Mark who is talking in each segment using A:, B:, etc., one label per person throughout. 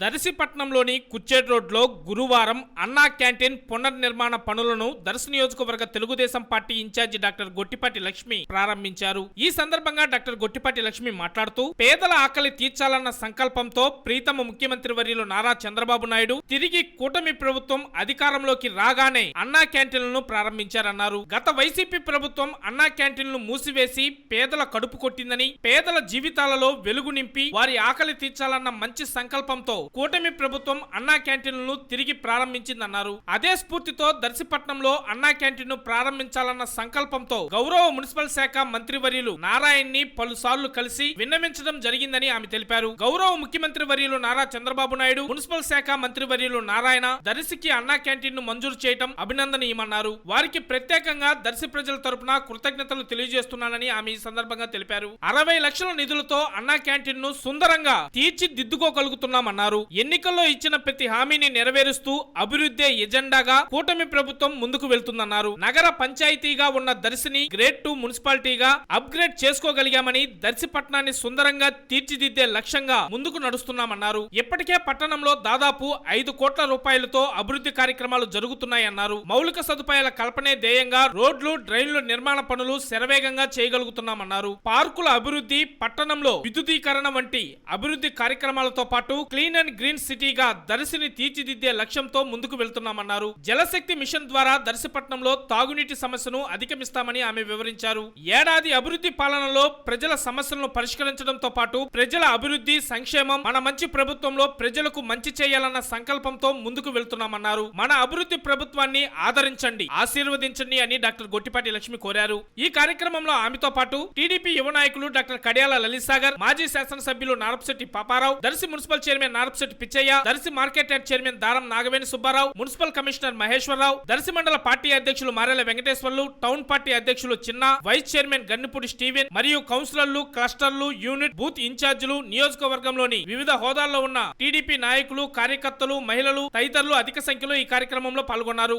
A: దర్శిపట్నంలోని కుచ్చేడ్ రోడ్లో గురువారం అన్నా క్యాంటీన్ పునర్నిర్మాణ పనులను దర్శి నియోజకవర్గ Telugu Desam party in charge doctor Gottipati Lakshmi ప్రారంభించారు. ఈ సందర్భంగా డాక్టర్ గొట్టిపాటి లక్ష్మి మాట్లాడుతూ పేదల ఆకలి తీర్చాలన్న సంకల్పంతో ప్రీతమ ముఖ్యమంత్రి వర్యులు నారా చంద్రబాబు నాయుడు తిరిగి కూటమి ప్రభుత్వం అధికారంలోకి రాగానే అన్నా క్యాంటీన్లను ప్రారంభించారన్నారు. గత వైసీపీ ప్రభుత్వం అన్నా క్యాంటీన్లు మూసివేసి పేదల కడుపు కొట్టిందని పేదల జీవితాలలో వెలుగు నింపి వారి ఆకలి తీర్చాలన్న మంచి సంకల్పంతో కూటమి ప్రభుత్వం అన్నా క్యాంటీన్లను తిరిగి ప్రారంభించిందన్నారు. అదే స్ఫూర్తితో దర్శిపట్నంలో అన్నా క్యాంటీన్ను ప్రారంభించాలన్న సంకల్పంతో గౌరవ మున్సిపల్ శాఖ మంత్రివర్యులు నారాయణ్ని పలుసార్లు కలిసి విన్నవించడం జరిగిందని ఆమె తెలిపారు. గౌరవ ముఖ్యమంత్రి వర్యులు నారా చంద్రబాబు నాయుడు మున్సిపల్ శాఖ మంత్రివర్యులు నారాయణ దర్శికి అన్నా క్యాంటీన్ను మంజూరు చేయడం అభినందనీయమన్నారు. వారికి ప్రత్యేకంగా దర్శి ప్రజల తరపున కృతజ్ఞతలు తెలియజేస్తున్నానని ఆమె ఈ సందర్భంగా తెలిపారు. అరవై లక్షల నిధులతో అన్నా క్యాంటీన్ను సుందరంగా తీర్చిదిద్దుకోగలుగుతున్నామన్నారు. ఎన్నికల్లో ఇచ్చిన ప్రతి హామీని నెరవేరుస్తూ అభివృద్ధి ఎజెండాగా కూటమి ప్రభుత్వం ముందుకు వెళ్తుందన్నారు. నగర పంచాయతీగా ఉన్న దర్శిని గ్రేడ్ టూ మున్సిపాలిటీగా అప్గ్రేడ్ చేసుకోగలిగామని దర్శి పట్టణాన్ని సుందరంగా తీర్చిదిద్దే లక్ష్యంగా ముందుకు నడుస్తున్నామన్నారు. ఇప్పటికే పట్టణంలో దాదాపు ఐదు కోట్ల రూపాయలతో అభివృద్ధి కార్యక్రమాలు జరుగుతున్నాయన్నారు. మౌలిక సదుపాయాల కల్పనే ధ్యేయంగా రోడ్లు డ్రైన్లు నిర్మాణ పనులు శరవేగంగా చేయగలుగుతున్నామన్నారు. పార్కుల అభివృద్ధి పట్టణంలో విద్యుదీకరణ వంటి అభివృద్ధి కార్యక్రమాలతో పాటు క్లీన్ అండ్ గ్రీన్ సిటీగా దర్శిని తీర్చిదిద్దే లక్ష్యంతో ముందుకు వెళ్తున్నామన్నారు. జలశక్తి మిషన్ ద్వారా దర్శిపట్నంలో తాగునీటి సమస్యను అధిగమిస్తామని ఆమె వివరించారు. ఏడాది అభివృద్ధి పాలనలో ప్రజల సమస్యలను పరిష్కరించడంతో పాటు ప్రజల అభివృద్ధి సంక్షేమం మన మంచి ప్రభుత్వంలో ప్రజలకు మంచి చేయాలన్న సంకల్పంతో ముందుకు వెళ్తున్నామన్నారు. మన అభివృద్ధి ప్రభుత్వాన్ని ఆదరించండి ఆశీర్వదించండి అని డాక్టర్ గొట్టిపాటి లక్ష్మి కోరారు. ఈ కార్యక్రమంలో ఆమెతో పాటు టీడీపీ యువ నాయకులు డాక్టర్ కడియాల లలిత్ సాగర్ మాజీ శాసనసభ్యులు Narapasetti Paparao Darsi municipal chairman Narapasetti Pichaiah Darsi market yard chairman Daram Nagaveni Subbarao municipal commissioner Maheswararao Darsi మండల పార్టీ అధ్యక్షులు మారెల వెంకటేశ్వర్లు టౌన్ పార్టీ అధ్యక్షులు చిన్న వైస్ చైర్మన్ గన్నిపూడి స్టీవెన్ మరియు కౌన్సిలర్లు క్లస్టర్లు యూనిట్ బూత్ ఇన్ఛార్జీలు నియోజకవర్గంలోని వివిధ హోదాల్లో ఉన్న టీడీపీ నాయకులు కార్యకర్తలు మహిళలు తదితరులు అధిక సంఖ్యలో ఈ కార్యక్రమంలో పాల్గొన్నారు.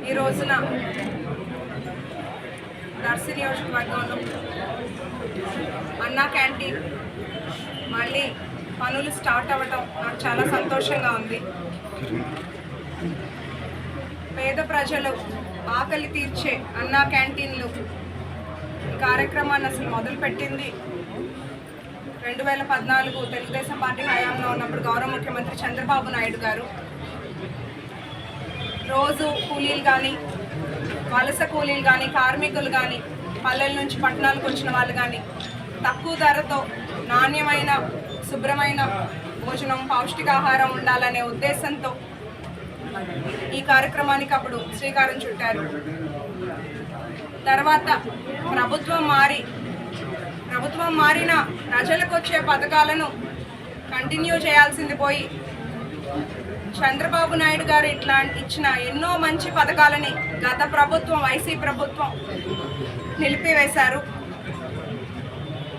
B: ఈ రోజున దర్శి నియోజకవర్గంలో అన్నా క్యాంటీన్ మళ్ళీ పనులు స్టార్ట్ అవ్వటం నాకు చాలా సంతోషంగా ఉంది. పేద ప్రజలు ఆకలి తీర్చే అన్నా క్యాంటీన్లు కార్యక్రమాన్ని అసలు మొదలుపెట్టింది రెండు వేల పద్నాలుగు తెలుగుదేశం పార్టీ హయాంలో ఉన్నప్పుడు గౌరవ ముఖ్యమంత్రి చంద్రబాబు నాయుడు గారు. రోజు కూలీలు కానీ వలస కూలీలు కానీ కార్మికులు కానీ పల్లెల నుంచి పట్టణాలకు వచ్చిన వాళ్ళు కానీ తక్కువ ధరతో నాణ్యమైన శుభ్రమైన భోజనం పౌష్టికాహారం ఉండాలనే ఉద్దేశంతో ఈ కార్యక్రమానికి అప్పుడు శ్రీకారం చుట్టారు. తర్వాత ప్రభుత్వం మారి ప్రభుత్వం మారిన ప్రజలకు వచ్చే పథకాలను కంటిన్యూ చేయాల్సింది పోయి చంద్రబాబు నాయుడు గారు ఇట్లా ఇచ్చిన ఎన్నో మంచి పథకాలని గత ప్రభుత్వం వైసీ ప్రభుత్వం నిలిపివేశారు.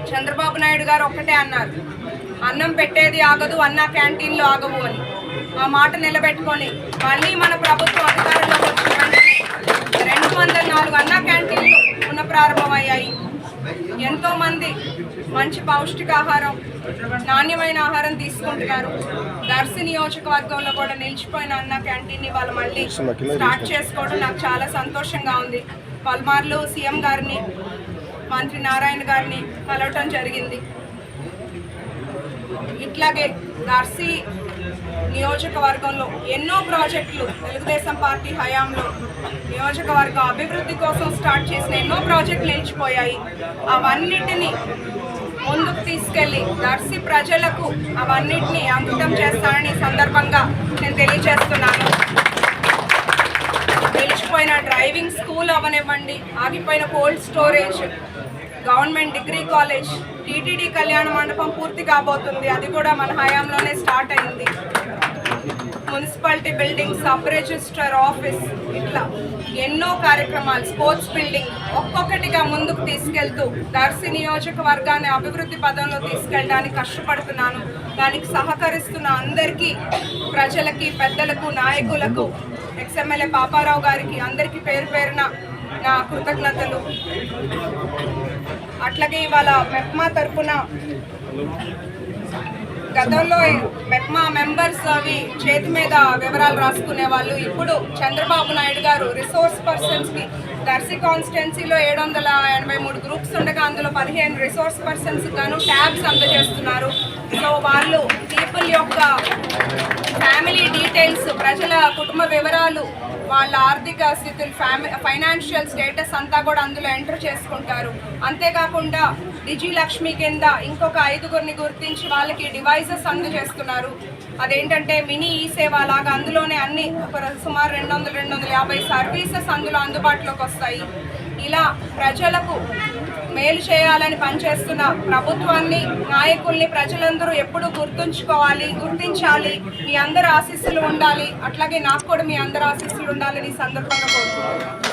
B: చంద్రబాబు నాయుడు గారు ఒక్కటే అన్నారు అన్నం పెట్టేది ఆగదు అన్న క్యాంటీన్లు ఆగవు అని. ఆ మాట నిలబెట్టుకొని మళ్ళీ మన ప్రభుత్వం అధికారంలోకి వచ్చింది వందల నాలుగు అన్న క్యాంటీన్లు పునఃప్రారంభమయ్యాయి ఎంతో మంది మంచి పౌష్టికాహారం నాణ్యమైన ఆహారం తీసుకుంటున్నారు. దర్శి నియోజకవర్గంలో కూడా నిలిచిపోయిన అన్న క్యాంటీన్ని వాళ్ళు మళ్ళీ స్టార్ట్ చేసుకోవడం నాకు చాలా సంతోషంగా ఉంది. పలుమార్లు సీఎం గారిని మంత్రి నారాయణ గారిని కలవటం జరిగింది. ఇట్లాగే దర్శి నియోజకవర్గంలో ఎన్నో ప్రాజెక్టులు తెలుగుదేశం పార్టీ హయాంలో. నియోజకవర్గ అభివృద్ధి కోసం స్టార్ట్ చేసిన ఎన్నో ప్రాజెక్టులు నిలిచిపోయాయి. అవన్నిటిని ముందుకు తీసుకెళ్ళి దర్శి ప్రజలకు అవన్నిటిని అంకితం చేస్తానని సందర్భంగా నేను తెలియజేస్తున్నాను. నిలిచిపోయిన డ్రైవింగ్ స్కూల్ అవనివ్వండి ఆగిపోయిన cold storage government degree college TTD కళ్యాణ మండపం పూర్తి కాబోతుంది. అది కూడా మన హయాంలోనే స్టార్ట్ అయింది. Municipality building sub register office ఇట్లా ఎన్నో కార్యక్రమాలు స్పోర్ట్స్ బిల్డింగ్ ఒక్కొక్కటిగా ముందుకు తీసుకెళ్తూ దర్శి నియోజకవర్గాన్ని అభివృద్ధి పదంలో తీసుకెళ్ళడానికి కష్టపడుతున్నాను. దానికి సహకరిస్తున్న అందరికీ ప్రజలకి పెద్దలకు నాయకులకు ఎక్స్ఎమ్మెల్యే పాపారావు గారికి అందరికీ పేరు పేరున నా కృతజ్ఞతలు. అట్లాగే ఇవాళ మెప్మా తరఫున గతంలో మెప్మా మెంబర్స్ అవి చేతి మీద వివరాలు రాసుకునే వాళ్ళు ఇప్పుడు చంద్రబాబు నాయుడు గారు రిసోర్స్ పర్సన్స్కి దర్శి కాన్స్టిట్యున్సీలో ఏడు వందల ఎనభై మూడు గ్రూప్స్ ఉండగా అందులో పదిహేను రిసోర్స్ పర్సన్స్ గాను ట్యాబ్స్ అందజేస్తున్నారు. సో వాళ్ళు పీపుల్ యొక్క ఫ్యామిలీ డీటెయిల్స్ ప్రజల కుటుంబ వివరాలు వాళ్ళ ఆర్థిక స్థితులు ఫ్యామి ఫైనాన్షియల్ స్టేటస్ అంతా కూడా అందులో ఎంటర్ చేసుకుంటారు. అంతేకాకుండా డిజిలక్ష్మి కింద ఇంకొక ఐదుగురిని గుర్తించి వాళ్ళకి డివైసెస్ అందజేస్తున్నారు. అదేంటంటే మినీ ఈ సేవ లాగా అందులోనే అన్ని ఒక సుమారు రెండు వందల రెండు వందల యాభై సర్వీసెస్ అందులో అందుబాటులోకి వస్తాయి. ఇలా ప్రజలకు మేలు చేయాలని పనిచేస్తున్న ప్రభుత్వాన్ని నాయకుల్ని ప్రజలందరూ ఎప్పుడు గుర్తుంచుకోవాలి గుర్తించాలి మీ అందరి ఆశీస్సులు ఉండాలి. అట్లాగే నాకు కూడా మీ అందరి ఆశీస్సులు ఉండాలని సందర్భంగా కోరుకుంటున్నాను.